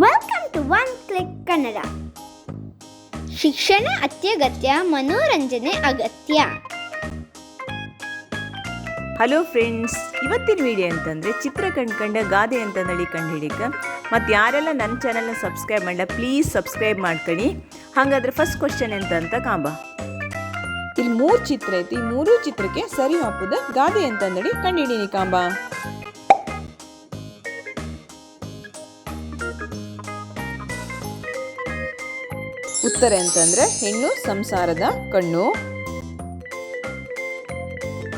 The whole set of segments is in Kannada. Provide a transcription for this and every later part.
Welcome to one click Kannada ಶಿಕ್ಷಣ ಅತ್ಯಗತ್ಯ ಮನೋರಂಜನೆ ಅಗತ್ಯ. ಹಲೋ ಫ್ರೆಂಡ್ಸ್ ಇವತ್ತಿನ ವಿಡಿಯೋ ಅಂತಂದರೆ ಚಿತ್ರ ಕಂಡ್ಕಂಡ ಗಾದೆ ಅಂತಂದೇಳಿ ಕಂಡು ಹಿಡಿಕ. ಮತ್ತು ಯಾರೆಲ್ಲ ನನ್ನ ಚಾನಲ್ನ ಸಬ್ಸ್ಕ್ರೈಬ್ ಮಾಡಲ್ಲ ಪ್ಲೀಸ್ ಸಬ್ಸ್ಕ್ರೈಬ್ ಮಾಡ್ಕೊಳ್ಳಿ ಹಾಗಾದ್ರೆ ಫಸ್ಟ್ ಕ್ವಶನ್ ಎಂತ ಅಂತ ಕಾಂಬ. ಇಲ್ಲಿ ಮೂರು ಚಿತ್ರ ಐತಿ ಈ ಮೂರು ಚಿತ್ರಕ್ಕೆ ಸರಿ ಹಾಪುದ ಗಾದೆ ಅಂತಂದಳಿ ಕಂಡಿಡೀನಿ ಕಾಂಬ. ಉತ್ತರ ಅಂತಂದ್ರೆ ಹೆಣ್ಣು ಸಂಸಾರದ ಕಣ್ಣು.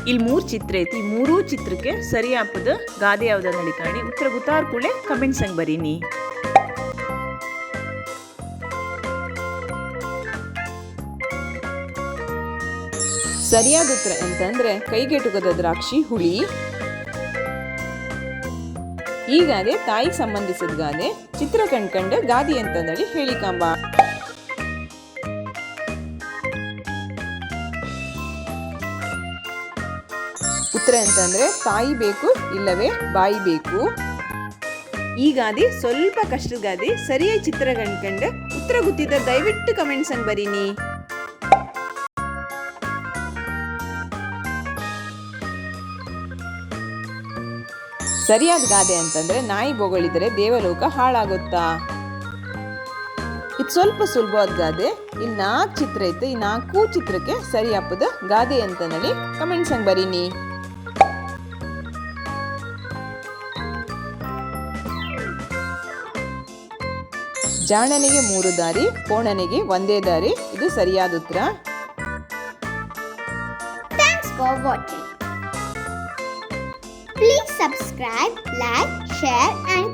ಇಲ್ಲಿ ಮೂರು ಚಿತ್ರ ಐತಿ. ಮೂರೂ ಚಿತ್ರಕ್ಕೆ ಸರಿ ಹಾಪದ ಗಾದೆ ನಡಿ ಕಾಣಿ. ಉತ್ತರ ಗೊತ್ತಾದ ಕೂಡ ಕಮೆಂಟ್ಸ್ ಹಂಗೆ ಬರೀನಿ. ಸರಿಯಾದ ಉತ್ತರ ಅಂತಂದ್ರೆ ಕೈಗೆಟುಕದ ದ್ರಾಕ್ಷಿ ಹುಳಿ. ಈ ಗಾದೆ ತಾಯಿ ಸಂಬಂಧಿಸಿದ ಗಾದೆ ಚಿತ್ರ ಕಣ್ಕಂಡ ಗಾದಿ ಅಂತಂದಳಿ ಹೇಳಿ ಉತ್ತರ ಅಂತಂದ್ರೆ ತಾಯಿ ಬೇಕು, ಇಲ್ಲವೇ ಬಾಯಿ ಬೇಕು. ಈ ಗಾದೆ ಸ್ವಲ್ಪ ಕಷ್ಟದ ಗಾದೆ, ಸರಿಯಾಗಿ ಚಿತ್ರ ಕಂಡ್ಕಂಡು ಉತ್ತರ ಗೊತ್ತಿದ್ದ ದಯವಿಟ್ಟು ಕಮೆಂಟ್ಸ್ ಅನ್ನು ಬರೀನಿ. ಸರಿಯಾದ ಗಾದೆ ಅಂತಂದ್ರೆ ನಾಯಿ ಬೊಗಳಿದ್ರೆ ದೇವಲೋಕ ಹಾಳಾಗುತ್ತಾ? ಇದು ಸ್ವಲ್ಪ ಸುಲಭವಾದ ಗಾದೆ ಈ ನಾಲ್ಕು ಚಿತ್ರ ಇತ್ತು, ಈ ನಾಲ್ಕು ಚಿತ್ರಕ್ಕೆ ಸರಿ ಹಾಪದ ಗಾದೆ ಅಂತಂದೇಳಿ ಕಮೆಂಟ್ಸ್ ಹಂಗೆ ಬರೀನಿ. ಜಾಣನಿಗೆ ಮೂರು ದಾರಿ, ಕೋಣನಿಗೆ ಒಂದೇ ದಾರಿ. ಇದು ಸರಿಯಾದ ಉತ್ತರ. Thanks for watching please subscribe like share and